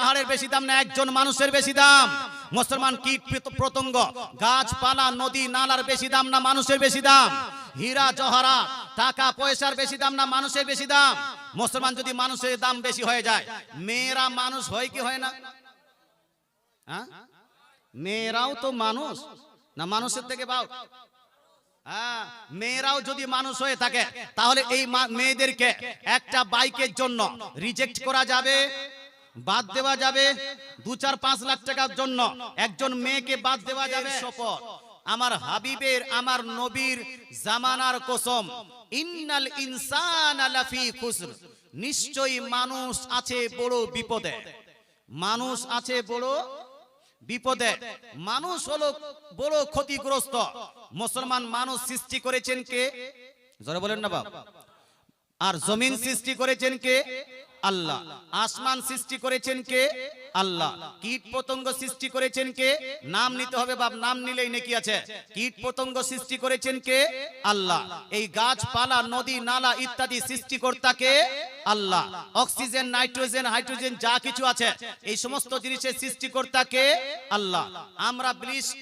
পাহাড়ের বেশি দাম না, একজন মানুষের বেশি দাম। মুসলমান কীট প্রত- পতঙ্গ গাছপালা, নদী, নালার বেশি দাম না, মানুষের বেশি দাম? হীরা, জহরা, টাকা, পয়সার বেশি দাম না, মানুষের বেশি দাম? মুসলমান যদি মানুষের দাম বেশি হয়ে যায়, মেয়েরা মানুষ হয় কি হয় না? হ্যাঁ? মেয়েরাও তো মানুষ। না, মানুষের থেকে বাউ হ্যাঁ মেয়েরাও যদি মানুষ হয়ে থাকে, তাহলে এই মেয়েদেরকে একটা বাইকের জন্য রিজেক্ট করা যাবে। বাদ দেওয়া যাবে দু চার পাঁচ লাখ টাকার জন্য। একজন মেয়েকে বাদ দেওয়া যাবে। শপথ। আমার হাবিবের, আমার নবীর জামানার কসম। ইন্নাল ইনসান খুসর। নিশ্চয়ই মানুষ আছে বড় বিপদে। মানুষ আছে বড় বিপদে। মানুষ হলো বড় ক্ষতিগ্রস্ত। মুসলমান মানুষ সৃষ্টি করেছেন কে? জোরে বলেন না বাপ। আর জমিন সৃষ্টি করেছেন কে? আল্লাহ। আসমান সৃষ্টি করেছেন কে? আল্লাহ। কীট পতঙ্গ সৃষ্টি করেছেন কে? নাম নিতে হবে বাপ নাম নিলেই নাকি আছে। কীট পতঙ্গ সৃষ্টি করেছেন কে? আল্লাহ। এই গাছপালা নদী নালা ইত্যাদি সৃষ্টিকর্তাকে আল্লাহ। অক্সিজেন নাইট্রোজেন হাইড্রোজেন যা কিছু আছে এই সমস্ত জিনিসের সৃষ্টিকর্তাকে আল্লাহ। আমরা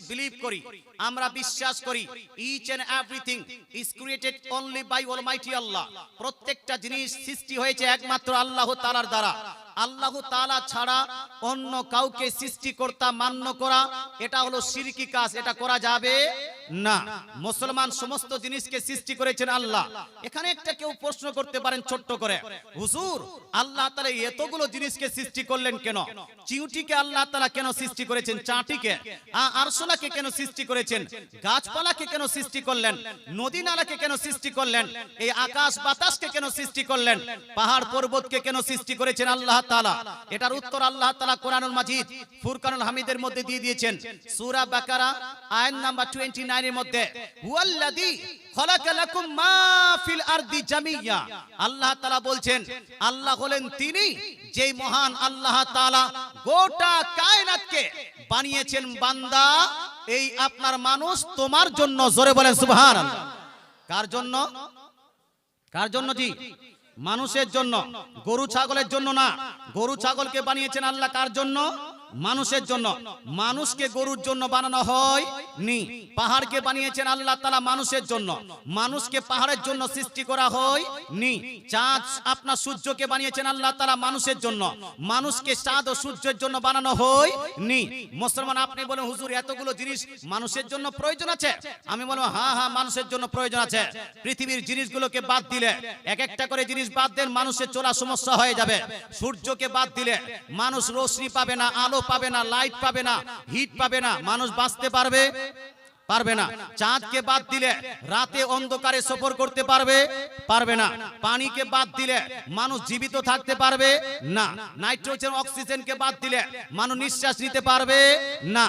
বিলিভ করি আমরা বিশ্বাস করি। Each and everything is created only by almighty Allah প্রত্যেকটা জিনিস সৃষ্টি হয়েছে একমাত্র আল্লাহ তাআলার দ্বারা। আল্লাহ তালা ছাড়া অন্য কাউকে সৃষ্টিকর্তা মান্য করা, এটা হলো শিরকি কাজ, এটা করা যাবে না। মুসলমান সমস্ত জিনিসকে সৃষ্টি করেছেন আল্লাহ। এখানে একটা কেউ প্রশ্ন করতে পারেন ছোট্ট করে, হুজুর, আল্লাহ তাআলা এতগুলো জিনিসকে সৃষ্টি করলেন কেন? চিউটিকে আল্লাহ তাআলা কেন সৃষ্টি করেছেন? চাটিকে? আরশোলাকে কেন সৃষ্টি করেছেন? গাছপালাকে কেন সৃষ্টি করলেন? নদী নালাকে কেন সৃষ্টি করলেন? এই আকাশ বাতাসকে কেন সৃষ্টি করলেন? পাহাড় পর্বতকে কেন সৃষ্টি করেছেন আল্লাহ তাআলা। এটার উত্তর আল্লাহ তাআলা কোরআনুল মাজিদ ফুরকানুল হামিদের মধ্যে দিয়ে দিয়েছেন। সূরা বাকারা, আয়াত নাম্বার 29 এর মধ্যে আল্লাহ বলছেন, আল্লাহ হলেন তিনি যেই মহান আল্লাহ তাআলা গোটা কায়নাতকে বানিয়েছেন বান্দা। এই আপনার মানুষ তোমার জন্য। জোরে বলেন সুবহানাল্লাহ। কার জন্য? কার জন্য জি? মানুষের জন্য গরু ছাগলের জন্য না। গরু ছাগলকে বানিয়েছেন আল্লাহ কার জন্য? মানুষের জন্য, মানুষকে গরুর জন্য বানানো হয় নি পাহাড়কে বানিয়েছেন আল্লাহ তালা মানুষের জন্য। মানুষকে পাহাড়ের জন্য সৃষ্টি করা হয় নি চাঁদ আপনার সূর্যকে বানিয়েছেন আল্লাহ তালা মানুষের জন্য। মানুষকে চাঁদ ও সূর্যের জন্য বানানো হয় নি মুসলমান, আপনি বলেন, হুজুর, এতগুলো জিনিস মানুষের জন্য প্রয়োজন আছে? আমি বলব হ্যাঁ হ্যাঁ মানুষের জন্য প্রয়োজন আছে। পৃথিবীর জিনিসগুলোকে বাদ দিলে এক একটা করে জিনিস বাদ দেন, মানুষের চলা সমস্যা হয়ে যাবে। সূর্যকে বাদ দিলে, মানুষ রশ্মি পাবে না, আলো পাবে না লাইট পাবে না হিট পাবে না মানুষ বাঁচতে পারবে। পারবে না। চাঁদকে বাদ দিলে রাতে অন্ধকারে সফর করতে পারবে? পারবে না। পানিকে বাদ দিলে মানুষ জীবিত থাকতে পারবে? না। নাইট্রোজেন, অক্সিজেনকে বাদ দিলে মানুষ নিঃশ্বাস নিতে পারবে? না।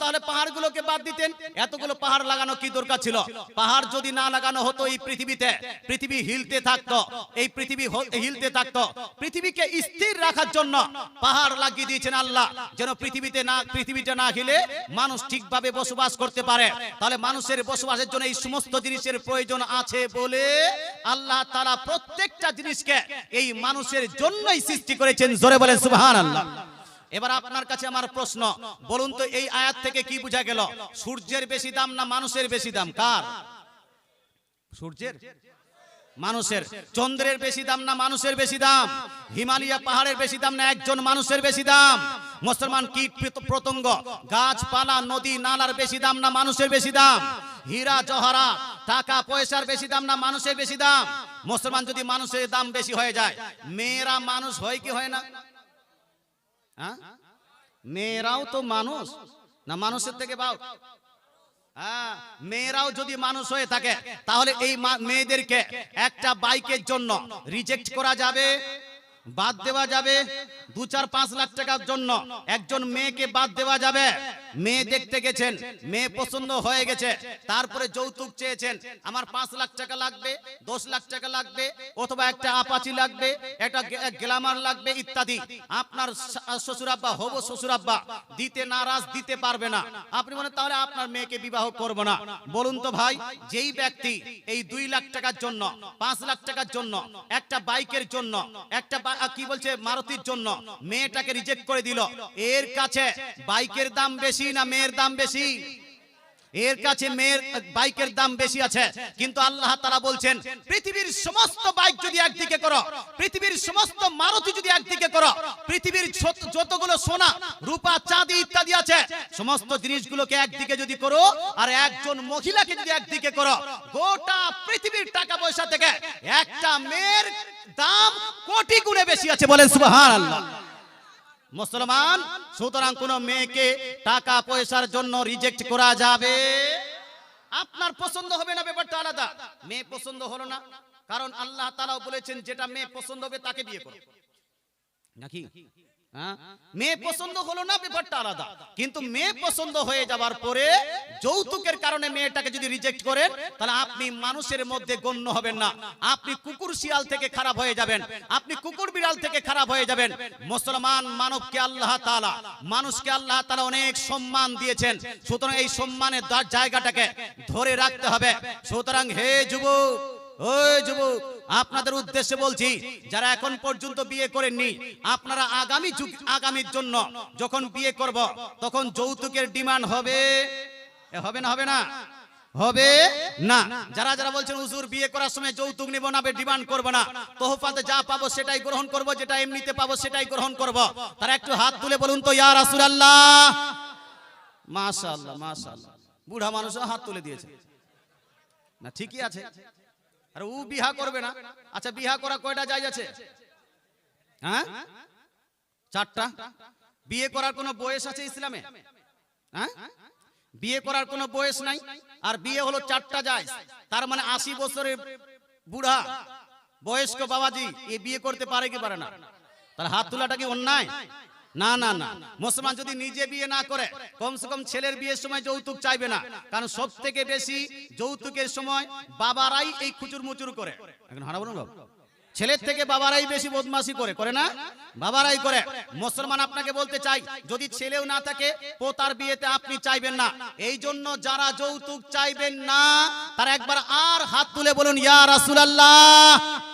তাহলে পাহাড়গুলোকে বাদ দিতেন। এতগুলো পাহাড় লাগানো কি দরকার ছিল? পাহাড় যদি না লাগানো হতো এই পৃথিবীতে, পৃথিবী হিলতে থাকতো, এই পৃথিবী হিলতে থাকতো। পৃথিবীকে স্থির রাখার জন্য পাহাড় লাগিয়ে দিয়েছেন আল্লাহ। যেন পৃথিবীতে না পৃথিবীটা না হিলে মানুষ ঠিকভাবে বসবাস করতে পারে। তাহলে মানুষের বসবাসের জন্য এই সমস্ত জিনিসের প্রয়োজন আছে বলে আল্লাহ তারা প্রত্যেকটা জিনিসকে এই মানুষের জন্যই সৃষ্টি করেছেন, জোরে বলেন সুবহানাল্লাহ। এবার আপনার কাছে আমার প্রশ্ন, বলুন তো এই আয়াত থেকে কি বোঝা গেল? সূর্যের বেশি দাম না মানুষের বেশি দাম? কার? সূর্যের? মানুষের চন্দ্রের বেশি দাম না মানুষের বেশি দাম? হিমালয়া পাহাড়ের বেশি দাম না একজন মানুষের বেশি দাম? মুসলমান কীট পতঙ্গ গাছপালা, নদী, নালার বেশি দাম না মানুষের বেশি দাম? হীরা, জহরা, টাকা, পয়সার বেশি দাম না মানুষের বেশি দাম? মুসলমান যদি মানুষের দাম বেশি হয়ে যায়, মেয়েরা মানুষ হয় কি হয় না? হ্যাঁ? মেয়েরাও তো মানুষ। না মানুষের থেকে বাউ মেয়েরাও যদি মানুষ হয়ে থাকে তাহলে এই মেয়েদেরকে একটা বাইকের জন্য রিজেক্ট করা যাবে। বাদ দেওয়া যাবে দু চার পাঁচ লাখ টাকার জন্য। একজন মেয়েকে বাদ দেওয়া যাবে। মেয়ে দেখতে গেছেন, মেয়ে পছন্দ হয়ে গেছে। তারপরে যৌতুক চেয়েছেন, আমার পাঁচ লাখ টাকা লাগবে, দশ লাখ টাকা লাগবে, অথবা একটা আপাচি লাগবে, একটা গ্লামার লাগবে, ইত্যাদি। আপনার শ্বশুরাব্বা, হব শ্বশুরাব্বা, দিতে নারাজ, দিতে পারবে না। আপনি বলেন, তাহলে আপনার মেয়েকে বিবাহ করব না। বলুন তো ভাই, যেই ব্যক্তি এই দুই লাখ টাকার জন্য, পাঁচ লাখ টাকার জন্য, একটা বাইকের জন্য, একটা কি বলছে, মারুতির জন্য। মেয়েটাকে রিজেক্ট করে দিল। এর কাছে বাইকের দাম বেশি না মেয়ের দাম বেশি? এর কাছে মেয়ের বাইকের দাম বেশি আছে। কিন্তু আল্লাহ তারা বলছেন, পৃথিবীর সমস্ত বাইক যদি একদিকে করো, পৃথিবীর সমস্ত মারুতি যদি একদিকে করো, পৃথিবীর যতগুলো সোনা, রূপা, চাঁদি ইত্যাদি আছে, সমস্ত জিনিসগুলোকে একদিকে যদি করো, আর একজন মহিলাকে যদি একদিকে করো, গোটা পৃথিবীর টাকা পয়সা থেকে একটা মেয়ের দাম কোটি গুণে বেশি আছে বলেন সুবহানাল্লাহ। মুসলমান, সুতরাং কোন মেয়েকে টাকা পয়সার জন্য রিজেক্ট করা যাবে? আপনার পছন্দ হবে না ব্যাপারটা আলাদা। মেয়ে পছন্দ হলো না, কারণ আল্লাহ তালাও বলেছেন, যেটা মেয়ে পছন্দ হবে তাকে বিয়ে করো। নাকি? মেয়ে পছন্দ হলো না ব্যাপারটা আলাদা। কিন্তু মেয়ে পছন্দ হয়ে যাওয়ার পরে যৌতুকের কারণে মেয়েটাকে যদি রিজেক্ট করেন তাহলে আপনি মানুষের মধ্যে গণ্য হবেন না। আপনি কুকুর শিয়াল থেকে খারাপ হয়ে যাবেন। আপনি কুকুর বিড়াল থেকে খারাপ হয়ে যাবেন। মুসলমান মানবকে আল্লাহ তাআলা মানুষকে আল্লাহ তাআলা অনেক সম্মান দিয়েছেন। সুতরাং এই সম্মানের জায়গাটাকে ধরে রাখতে হবে। সুতরাং হে যুবক ওই আপনাদের উদ্দেশ্যে বলছি, যারা এখন পর্যন্ত বিয়ে করেননি, আপনারা আগামী যুগ, আগামীর জন্য যখন বিয়ে করব, তখন যৌতুকের ডিমান্ড হবে? হবে না হবে না? হবে না। যারা যারা বলছেন, হুজুর, বিয়ে করার সময় যৌতুক নিব না ডিমান্ড করব না। তোহফাতে যা পাবো সেটাই গ্রহণ করব, যেটা এমনিতে পাবো সেটাই গ্রহণ করব। তারা একটু হাত তুলে বলুন তো, ইয়া রাসূলুল্লাহ! মাশাআল্লাহ মাশাআল্লাহ। বুড়া মানুষও হাত তুলে দিয়েছে। না, ঠিকই আছে। আর ও বিহা করবে না। আচ্ছা বিহা করা কয়টা জায়জ আছে? হ্যাঁ? চারটা। বিয়ে করার কোনো বয়স আছে ইসলামে? হ্যাঁ? বিয়ে করার কোনো বয়স নাই, আর বিয়ে হলো চারটা জায়জ তার মানে আশি বছরের বুড়া, বয়স্ক বাবাজি, এ বিয়ে করতে পারে কি পারে না? তার হাত তোলাটা কি অন্যায়? না না না। মুসলমান যদি নিজে বিয়ে না করে, কমসে কম ছেলের বিয়ের সময় যৌতুক চাইবে না। কারণ সব থেকে বেশি যৌতুকের সময় বাবারাই এই খুচুর মুচুর করে। এখন হারাবো না বাবু? ছেলের থেকে বাবারাই বেশি বদমাশি করে করে না? বাবারাই করে। মুসলমান আপনাকে বলতে চাই, যদি ছেলেও না থাকে, পোতার বিয়েতে আপনি চাইবেন না। এই জন্য যারা যৌতুক চাইবেন না, তারা একবার আর হাত তুলে বলুন, ইয়া রাসূলুল্লাহ!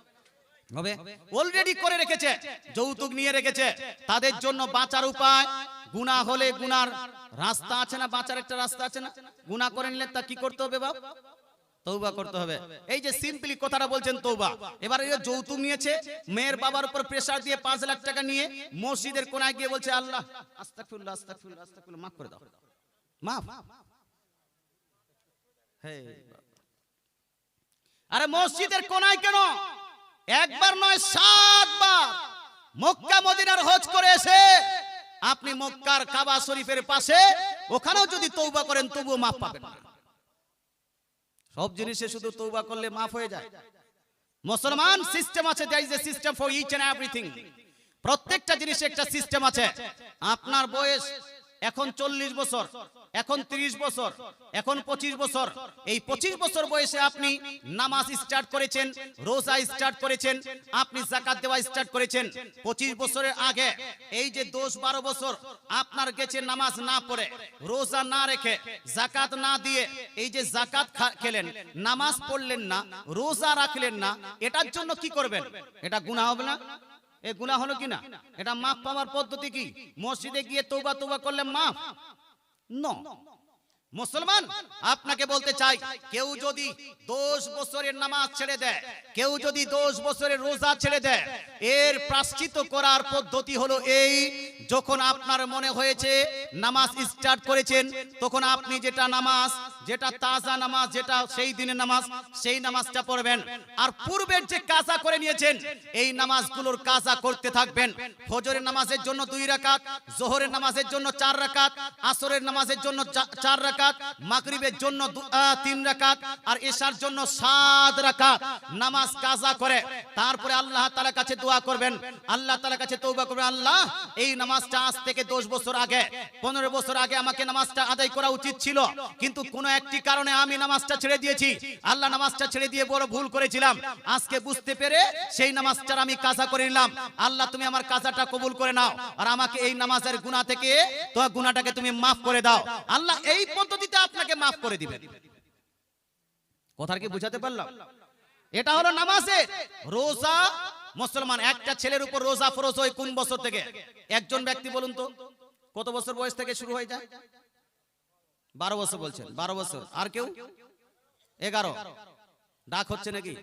হবে? অলরেডি করে রেখেছে যৌতুক নিয়ে রেখেছে। তাদের জন্য বাঁচার উপায় গুনাহ হলে গুনার রাস্তা আছে না বাঁচার একটা রাস্তা আছে না? গুনাহ করে নিলে তা কি করতে হবে বাপ? তৌবা করতে হবে। এই যে সিম্পলি কথাটা বলছেন তৌবা এবার এই যৌতুক নিয়েছে মেয়ের বাবার উপর প্রেসার দিয়ে পাঁচ লাখ টাকা নিয়ে মসজিদের কোনায় গিয়ে বলছে আল্লাহ আস্তাগফিরুল্লাহ আস্তাগফিরুল্লাহ আস্তাগফিরুল্লাহ মাফ করে দাও। মাফ। হে আরে মসজিদের কোনায় কেন? একবার নয়, সাতবার মক্কা মদিনার হজ করে এসে আপনি মক্কার কাবা শরীফের পাশে ওখানেও যদি তৌবা করেন, তবুও মাফ পাবেন সব জিনিসে শুধু তৌবা করলে মাফ হয়ে যায়। মুসলমান সিস্টেম আছে there is a system for each and everything প্রত্যেকটা জিনিসে একটা সিস্টেম আছে। আপনার বয়স এখন চল্লিশ বছর, এখন ৩০ বছর, এখন পঁচিশ বছর। এই পঁচিশ বছর বয়সে আপনি নামাজ স্টার্ট করেছেন, রোজা স্টার্ট করেছেন, আপনি জাকাত দেওয়া স্টার্ট করেছেন। পঁচিশ বছরের আগে এই যে দশ বারো বছর আপনার গেছে নামাজ না পড়ে, রোজা না রেখে জাকাত না দিয়ে এই যে জাকাত খেলেন, নামাজ পড়লেন না, রোজা রাখলেন না, এটার জন্য কি করবেন? এটা গুনাহ হবে না? এ গুনাহ হলো কি না এটা মাফ পাওয়ার পদ্ধতি কি? মসজিদে গিয়ে তৌবা তৌবা করলে মাফ? নো। মুসলমান, আপনাকে বলতে চাই, কেউ যদি দশ বছরের নামাজ ছেড়ে দেয়, কেউ যদি দশ বছরের রোজা ছেড়ে দেয়, এর প্রাশ্চিত করার পদ্ধতি হলো এই, যখন আপনার মনে হয়েছে নামাজ স্টার্ট করেছেন, তখন আপনি যেটা নামাজ যেটা তাজা নামাজ, যেটা সেই দিনের নামাজ, সেই নামাজটা পড়বেন। আর পূর্বের যে কাজা করে নিয়েছেন, এই নামাজগুলোর কাজা করতে থাকবেন। ফজরের নামাজের জন্য দুই রাকাত, জোহরের নামাজের জন্য চার রাকাত, আসরের নামাজের জন্য চার রাকাত, মাগরিবের জন্য তিন রাকাত, আর এশার জন্য সাত রাকাত নামাজ কাজা করে। তারপরে আল্লাহ তাআলার কাছে দোয়া করবেন। আল্লাহ তাআলার কাছে তওবা করবেন, আল্লাহ, এই নামাজটা আজ থেকে 10 বছর আগে 15 বছর আগে আমাকে নামাজটা আদায় করা উচিত ছিল। কিন্তু কোনো একটি কারণে আমি নামাজটা ছেড়ে দিয়েছি। আল্লাহ নামাজটা ছেড়ে দিয়ে বড় ভুল করেছিলাম। আজকে বুঝতে পেরে সেই নামাজটা আমি কাজা করে নিলাম। আল্লাহ, তুমি আমার কাজাটা কবুল করে নাও। আর আমাকে এই নামাজের গুনাহ থেকে তো গুনাহটাকে তুমি মাফ করে দাও। আল্লাহ এই পদ্ধতিতে আপনাকে মাফ করে দিবেন কথার কি বুঝাতে পারলাম? এটা হলো নামাজের রোজা মুসলমান, একটা ছেলের উপর রোজা ফরজ হয় কোন বছর থেকে? একজন ব্যক্তি বলুন তো, কত বছর বয়স থেকে শুরু হয়ে যায়? বারো বছর বলছেন, বারো বছর। আর কেউ? এগারো। ডাক হচ্ছে নাকি?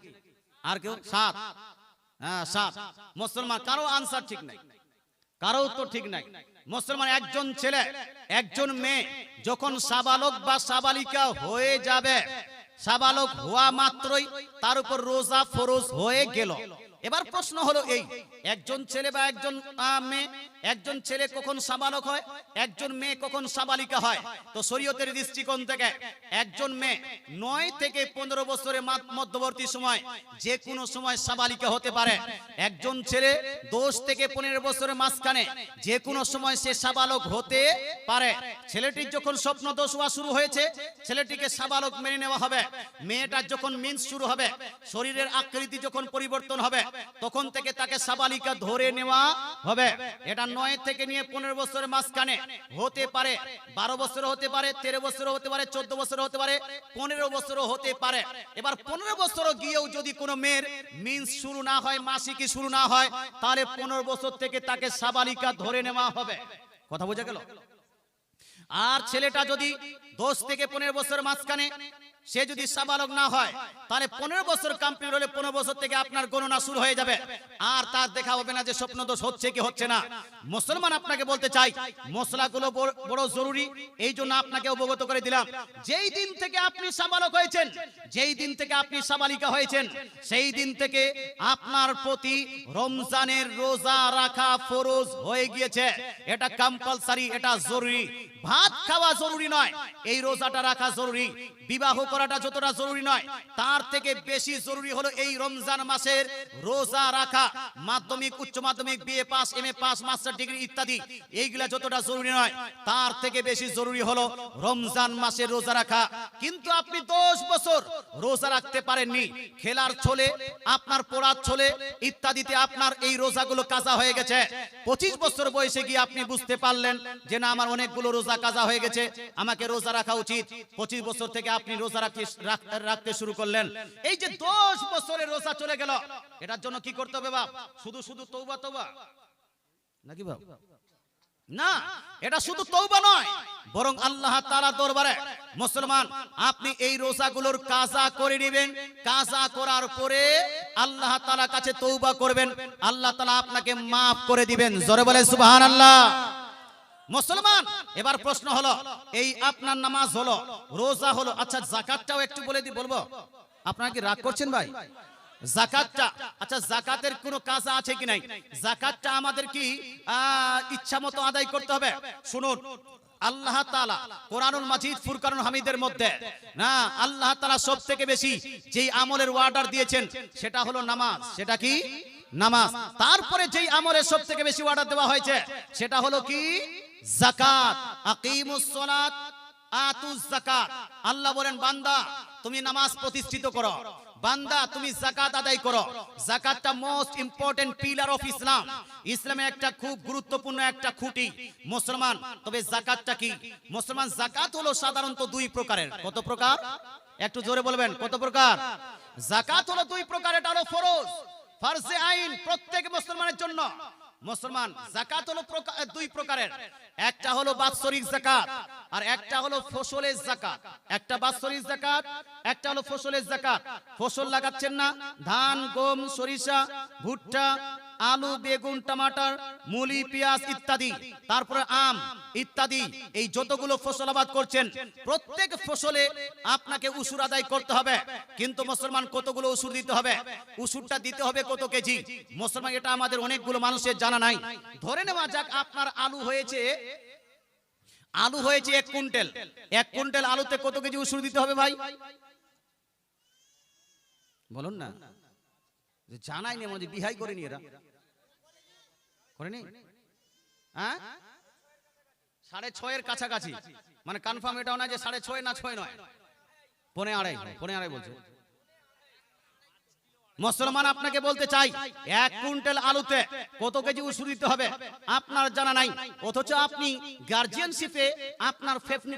আর কেউ? সাত। হ্যাঁ সাত। মুসলমান, কারও আনসার ঠিক নাই। কারও উত্তর ঠিক নাই। মুসলমান একজন ছেলে, একজন মেয়ে, যখন সাবালক বা সাবালিকা হয়ে যাবে, সাবালক হওয়া মাত্রই তার উপর রোজা ফরজ হয়ে গেল। এবার প্রশ্ন হলো এই, একজন ছেলে বা একজন মেয়ে, একজন ছেলে কখন সাবালক হয়, একজন মেয়ে কখন সাবালিকা হয়? তো শরীয়তের দৃষ্টিকোণ থেকে একজন মেয়ে নয় থেকে পনেরো বছরের মধ্যবর্তী সময় যে কোনো সময় সাবালিকা হতে পারে। একজন ছেলে দশ থেকে পনেরো বছরের মাঝখানে যে কোনো সময় সে সাবালক হতে পারে। ছেলেটির যখন স্বপ্ন দোষ হওয়া শুরু হয়েছে, ছেলেটিকে সাবালক মেনে নেওয়া হবে। মেয়েটার যখন মিন্স শুরু হবে, শরীরের আকৃতি যখন পরিবর্তন হবে তখন থেকে তাকে সাবালিকা ধরে নেওয়া হবে। এটা নয় থেকে নিয়ে পনেরো বছরের মাঝখানে হতে পারে। বারো বছর হতে পারে, তেরো বছর হতে পারে, চোদ্দ বছর হতে পারে, পনেরো বছরও হতে পারে। এবার পনেরো বছরও গিয়েও যদি কোনো মেয়ের মিন্স শুরু না হয়, মাসিকি শুরু না হয়, তাহলে পনেরো বছর থেকে তাকে সাবালিকা ধরে নেওয়া হবে। কথা বোঝা গেল? আর ছেলেটা যদি দশ থেকে পনেরো বছর মাঝখানে সে যদি সাবালক না হয়, তাহলে পনেরো বছর কমপ্লিট হলে পনেরো বছর থেকে আপনার গণনা শুরু হয়ে যাবে। আর তার দেখা হবে না যে স্বপ্ন দোষ হচ্ছে কি হচ্ছে না। মুসলমান আপনাকে বলতে চাই, মশলাগুলো বড়- জরুরি, এই জন্য আপনাকে অবগত করে দিলাম। যেই দিন থেকে আপনি সাবালক হয়েছেন, যেই দিন থেকে আপনি সাবালিকা হয়েছেন, সেই দিন থেকে আপনার প্রতি রমজানের রোজা রাখা ফরজ হয়ে গিয়েছে। এটা কম্পালসারি এটা জরুরি। ভাত খাওয়া জরুরি নয়, এই রোজাটা রাখা জরুরি। বিবাহ করাটা যতটা জরুরি নয়, তার থেকে বেশি জরুরি হলো এই রমজান মাসের রোজা রাখা, মাধ্যমিক, উচ্চ মাধ্যমিক BA pass M A pass master degree ইত্যাদি। এইগুলা যতটা জরুরি নয়, তার থেকে বেশি জরুরি হলো রমজান মাসের রোজা রাখা। কিন্তু আপনি দশ বছর রোজা রাখতে পারেননি, খেলার ছলে, আপনার পড়ার ছলে ইত্যাদিতে আপনার এই রোজাগুলো কাজা হয়ে গেছে। পঁচিশ বছর বয়সে গিয়ে আপনি বুঝতে পারলেন যে না, আমার অনেকগুলো রোজা কাজা হয়ে গেছে, আমাকে রোজা রাখা উচিত। পঁচিশ বছর থেকে আপনি রোজা রাখতে শুরু করলেন। এই যে দশ বছরের রোজা চলে গেল, এটার জন্য কি করতে হবে বাপ? শুধু শুধু তৌবা তৌবা নাকি বাপ? না, এটা শুধু তৌবা নয়, বরং আল্লাহ তাআলা দরবারে, মুসলমান, আপনি এই রোজাগুলোর কাজা করে নেবেন। কাজা করার পরে আল্লাহ তাআলা কাছে তৌবা করবেন। আল্লাহ তাআলা আপনাকে maaf করে দিবেন। জোরে বলে সুবহানাল্লাহ। মুসলমান, এবার প্রশ্ন হলো, এই আপনার নামাজ হলো, রোজা হলো আচ্ছা জাকাতটাও একটু বলে দি, বলব? আপনারা কি রাগ করছেন ভাই? জাকাতটা আচ্ছা জাকাতের কোনো কাজা আছে কি নাই? জাকাতটা আমাদের কি ইচ্ছা মতো আদায় করতে হবে? শুনুন, আল্লাহ তাআলা কোরআনুল মাজিদ ফুরকানুল হামিদের মধ্যে, না, আল্লাহ তাআলা সব থেকে বেশি যেই আমলের অর্ডার দিয়েছেন, সেটা হলো নামাজ, সেটা কি? নামাজ। তারপরে যেই আমলের সব থেকে বেশি অর্ডার দেওয়া হয়েছে, সেটা হলো কি? জাকাত আকিমুস সালাত জাকাত আল্লাহ বলেন, বান্দা, তুমি নামাজ প্রতিষ্ঠিত করো। বান্দা, তুমি জাকাত আদায় করো। জাকাতটা most important pillar of Islam ইসলামের একটা খুব গুরুত্বপূর্ণ একটা খুঁটি, মুসলমান। তবে জাকাতটা কি? মুসলমান জাকাত হলো সাধারণত দুই প্রকারের। কত প্রকার? একটু জোরে বলবেন, কত প্রকার? জাকাত হলো দুই প্রকার, এটা হলো ফরজ। ফারজে আইন প্রত্যেক মুসলমানের জন্য। মুসলমান জাকাত হলো দুই প্রকারের। একটা হলো বাৎসরিক জাকাত আর একটা হলো ফসলের জাকাত একটা বাৎসরিক জাকাত একটা হলো ফসলের জাকাত ফসল লাগাচ্ছেন না, ধান, গম, সরিষা, ভুট্টা আলু, বেগুন, টমাটার, মুলি, পেঁয়াজ ইত্যাদি, তারপরে আম ইত্যাদি, এই যতগুলো ফসল আবাদ করছেন, প্রত্যেক ফসলে আপনাকে উসুর আদায় করতে হবে। কিন্তু মুসলমান কতগুলো উসুর দিতে হবে? উসুরটা দিতে হবে কত কেজি? মুসলমান, এটা আমাদের অনেকগুলো মানুষের জানা নাই। ধরে নেওয়া যাক, আপনার আলু হয়েছে আলু হয়েছে এক কুইন্টাল। এক কুইন্টাল আলুতে কত কেজি উসুর দিতে হবে ভাই? বলুন না। যে জানাই নি আমাদের বিহাই করেনি এরা। করেনি? হ্যাঁ? সাড়ে ছয়ের কাছাকাছি। মানে কনফার্ম এটাও না যে সাড়ে ছয় না ছয় নয়। পনে আড়াই পনে আড়াই বলছে। মুসলমান আপনাকে বলতে চাই এক কুইন্টাল আলুতে কত কেজি উসু দিতে হবে? আপনার জানা নাই। অথচ আপনি গার্জিয়ানশিপে আপনার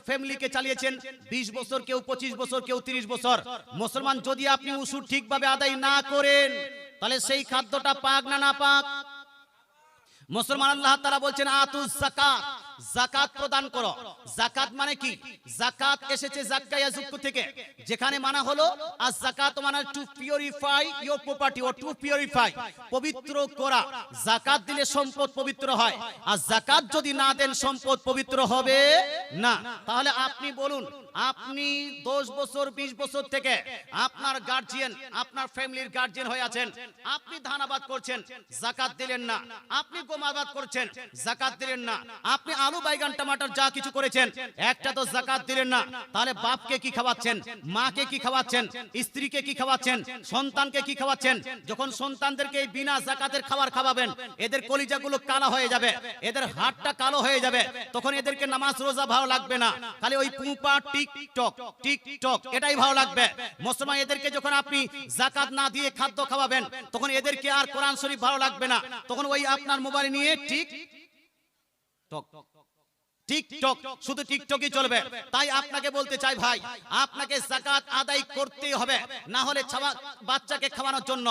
ফ্যামিলিকে চালিয়েছেন। 20 বছর কেউ 25 বছর কেউ 30 বছর। মুসলমান যদি আপনি উসু ঠিকভাবে আদায় না করেন তাহলে সেই খাদ্যটা পাক না না পাক? মুসলমান আল্লাহ তারা বলছেন আতু যাকাত। যাকাত প্রদান করো। যাকাত মানে কি? যাকাত এসেছে জাক্কায়া যুক্ত থেকে। যেখানে মানা হলো আর যাকাত মানে টু পিউরিফাই ইওর প্রপার্টি ও টু পিউরিফাই পবিত্র করা। যাকাত দিলে সম্পদ পবিত্র হয়। আর যাকাত যদি না দেন, সম্পদ পবিত্র হবে না। তাহলে আপনি বলুন, আপনি 10 বছর 20 বছর থেকে আপনার গার্জিয়ান আপনার ফ্যামিলির গার্জিয়ান হয়ে আছেন। আপনি ধান আবাদ করছেন যাকাত দিলেন না। আপনি গম আবাদ করছেন যাকাত দিলেন না। আপনি আলু বাইগান টমাটার যা কিছু করেছেন, একটা তো যাকাত দিলেন না। তাহলে বাপকে কি খাওয়াচ্ছেন? মাকে কি খাওয়াচ্ছেন? স্ত্রীকে কি খাওয়াচ্ছেন? সন্তানকে কি খাওয়াচ্ছেন? যখন সন্তানদেরকে বিনা জাকাতের খাবার খাওয়াবেন, এদের কলিজাগুলো কালো হয়ে যাবে, এদের হাতটা কালো হয়ে যাবে, তখন এদেরকে নামাজ রোজা ভালো লাগবে না। খালি ওই পুপা টিকটক টিকটক, এটাই ভালো লাগবে। মুসলমান এদেরকে যখন আপনি জাকাত না দিয়ে খাদ্য খাওয়াবেন, তখন এদেরকে আর কোরআন শরীফ ভালো লাগবে না। তখন ওই আপনার মোবাইল নিয়ে ঠিক টক টিকটক, শুধু টিকটকই চলবে। তাই আপনাকে বলতে চাই ভাই, আপনাকে জাকাত আদায় করতেই হবে। না হলে বাচ্চাকে খাওয়ানোর জন্য।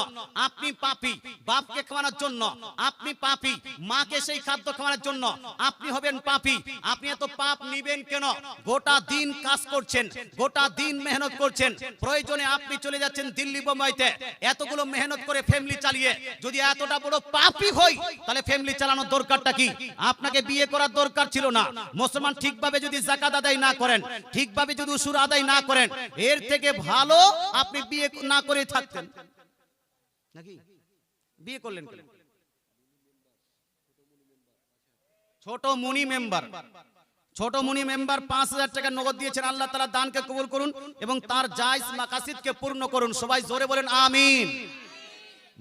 আপনি পাপি, বাপকে খাওয়ানোর জন্য। আপনি পাপি, মাকে সেই খাদ্য খাওয়ানোর জন্য। আপনি হবেন পাপি। আপনি এত পাপ নিবেন কেন? গোটা দিন কাজ করছেন, গোটা দিন মেহনত করছেন। প্রয়োজনে আপনি চলে যাচ্ছেন দিল্লি বোম্বাইতে। এতগুলো মেহনত করে ফ্যামিলি চালিয়ে। যদি এতটা বড় পাপি হই, তাহলে ফ্যামিলি চালানোর দরকারটা কি? আপনাকে বিয়ে করার দরকার ছিল না। মুসলমান ঠিকভাবে যদি জাকাত আদায় না করেন ঠিকভাবে যদি উসুর আদায় না করেন এর থেকে ভালো আপনি বিয়ে না করে থাকতেন। নাকি? বিয়ে করলেন কেন? ছোট মুনি মেম্বার। ছোট মুনি মেম্বার পাঁচ হাজার টাকা নগদ দিয়েছেন আল্লাহ তালা দানকে কবুল করুন এবং তার জায়জ মাকাসিদকে পূর্ণ করুন। সবাই জোরে বলেন আমিন।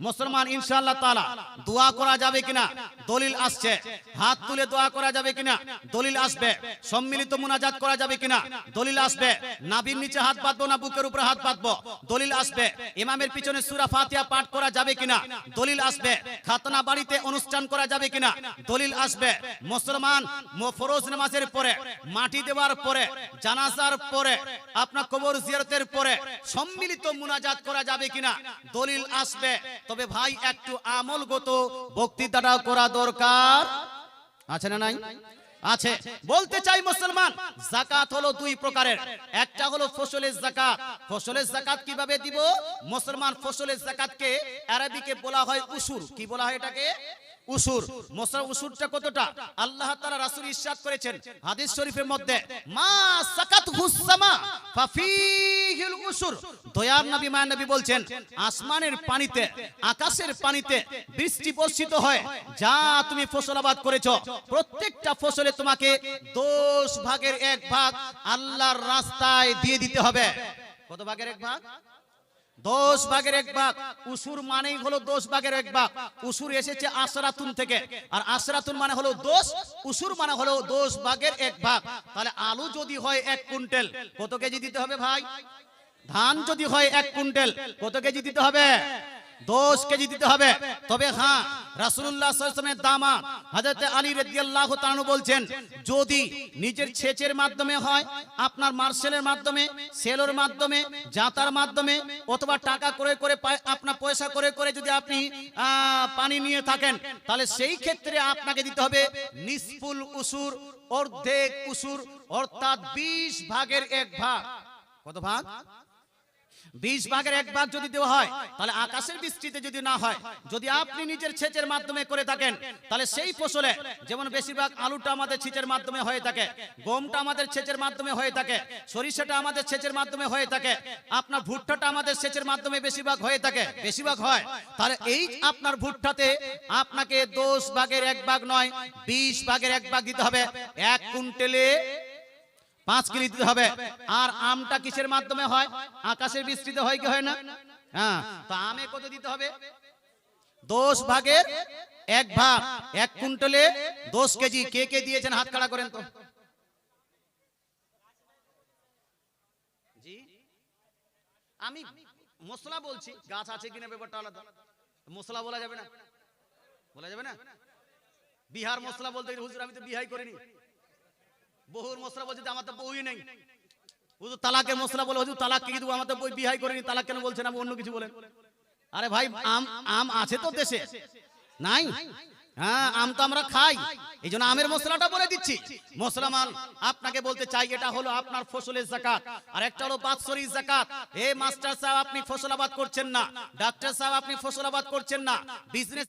মুসলমান, ইনশাআল্লাহ তাআলা, দোয়া করা যাবে কিনা? দলিল আসছে। হাত তুলে দোয়া করা যাবে কিনা? দলিল আসবে। সম্মিলিত মুনাজাত করা যাবে কিনা? দলিল আসবে। নাভির নিচে হাত বাঁধবো না, বুকের উপরে হাত বাঁধবো? দলিল আসবে। ইমামের পিছনে সূরা ফাতিহা পাঠ করা যাবে কিনা? দলিল আসবে। খাতনা বাড়িতে অনুষ্ঠান করা যাবে কিনা? দলিল আসবে। মুসলমান ফরজ নামাজের পরে, মাটি দেওয়ার পরে, জানাজার পরে, আপনার কবর জিয়ারতের পরে, সম্মিলিত মুনাজাত করা যাবে কিনা? দলিল আসবে। তবে ভাই, একটু আমলগত বক্তৃতাটা করা দরকার। আছে না নাই? আছে। বলতে চাই মুসলমান, জাকাত হলো দুই প্রকারের। একটা হলো ফসলের জাকাত। ফসলের জাকাত কীভাবে দিব? মুসলমান ফসলের জাকাতকে আরবিকে বলা হয় উসুর। কি বলা হয় এটাকে? উসুর উসুরটা কতটা? আল্লাহ করেছেন হাদিস শরীফের মধ্যে, মা সাকাত ফাফিহিল উসুর। দয়ার নবী নবী বলছেন, আসমানের পানিতে, আকাশের পানিতে বৃষ্টি বর্ষিত হয়, যা তুমি ফসল আবাদ করেছ। প্রত্যেকটা ফসলে তোমাকে দশ ভাগের এক ভাগ আল্লাহর রাস্তায় দিয়ে দিতে হবে। কত ভাগের এক ভাগ? দশ ভাগের এক ভাগ। উসুর মানেই হলো দশ ভাগের এক ভাগ। উসুর এসেছে আশরাতুন থেকে। আর আশরাতুন মানে হলো দোষ উসুর মানে হলো দশ ভাগের এক ভাগ। তাহলে আলু যদি হয় এক কুইন্টাল, কত কেজি দিতে হবে ভাই? ধান যদি হয় এক কুইন্টাল, কত কেজি দিতে হবে? দশ কেজি দিতে হবে। তবে হ্যাঁ দামাত হযরত আলী রাদিয়াল্লাহু তাআলা বলছেন, যদি নিজের ছেচের মাধ্যমে হয়, আপনার মাধ্যমে, সেলোর মাধ্যমে, জাতার মাধ্যমে, অথবা টাকা করে করে আপনার পয়সা করে করে যদি আপনি পানি নিয়ে থাকেন, তাহলে সেই ক্ষেত্রে আপনাকে দিতে হবে নিসফুল উসুর, অর্ধেক উসুর, অর্থাৎ বিশ ভাগের এক ভাগ। কত ভাগ? বিশ ভাগের এক ভাগ যদি দেওয়া হয়, তাহলে আকাশের বৃষ্টিতে যদি না হয়, যদি আপনি নিজের সেচের মাধ্যমে করে থাকেন, তাহলে সেই ফসলে যেমন বেশিরভাগ আলুটা আমাদের সেচের মাধ্যমে হয়ে থাকে, গমটা আমাদের সেচের মাধ্যমে হয়ে থাকে, সরিষাটা আমাদের সেচের মাধ্যমে হয়ে থাকে, আপনার ভুট্টাটা আমাদের সেচের মাধ্যমে বেশিরভাগ হয়ে থাকে, বেশিরভাগ হয়, তাহলে এই আপনার ভুট্টাতে আপনাকে দশ ভাগের এক ভাগ নয়, বিশ ভাগের এক ভাগ দিতে হবে, এক কুইন্টেলে পাঁচ কেজি দিতে হবে। আর আমটা কিসের মাধ্যমে হয়? আকাশের বৃষ্টিতে হয় কি হয় না? হ্যাঁ তো আমে কত দিতে হবে? দশ ভাগের এক ভাগ, এক কুইন্টালে দশ কেজি। কে কে দিয়েছেন? হাত খাড়া করেন তো। আমি মশলা বলছি। গাছ আছে কিনা ব্যাপারটা আলাদা। মশলা বলা যাবে না? বলা যাবে না? বিহার মশলা বলতে হুজুর, আমি তো বিহাই করিনি। বহুর মশলা বলছে আমার তো বউই নেই। হুজুর তালাকের মশলা বলে, হুজুর তালাক কি দেবো? আমার তো বই বিহাই করিনি, তালাক কেন বলছেন আমি অন্য কিছু বলেন। আরে ভাই, আম আম আছে তো দেশে? নাই? হ্যাঁ আম তো আমরা খাই। এই জন্য আমের মশলাটা বলে দিচ্ছি। মশলা মাল, আপনাকে বলতে চাই, এটা হলো আপনার ফসলের জাকাত। আর একটা হলো বাৎসরিক জাকাত। এ মাস্টার সাহেব, আপনি ফসল আবাদ করছেন না। ডাক্তার সাহেব, আপনি ফসল আবাদ করছেন না। বিজনেস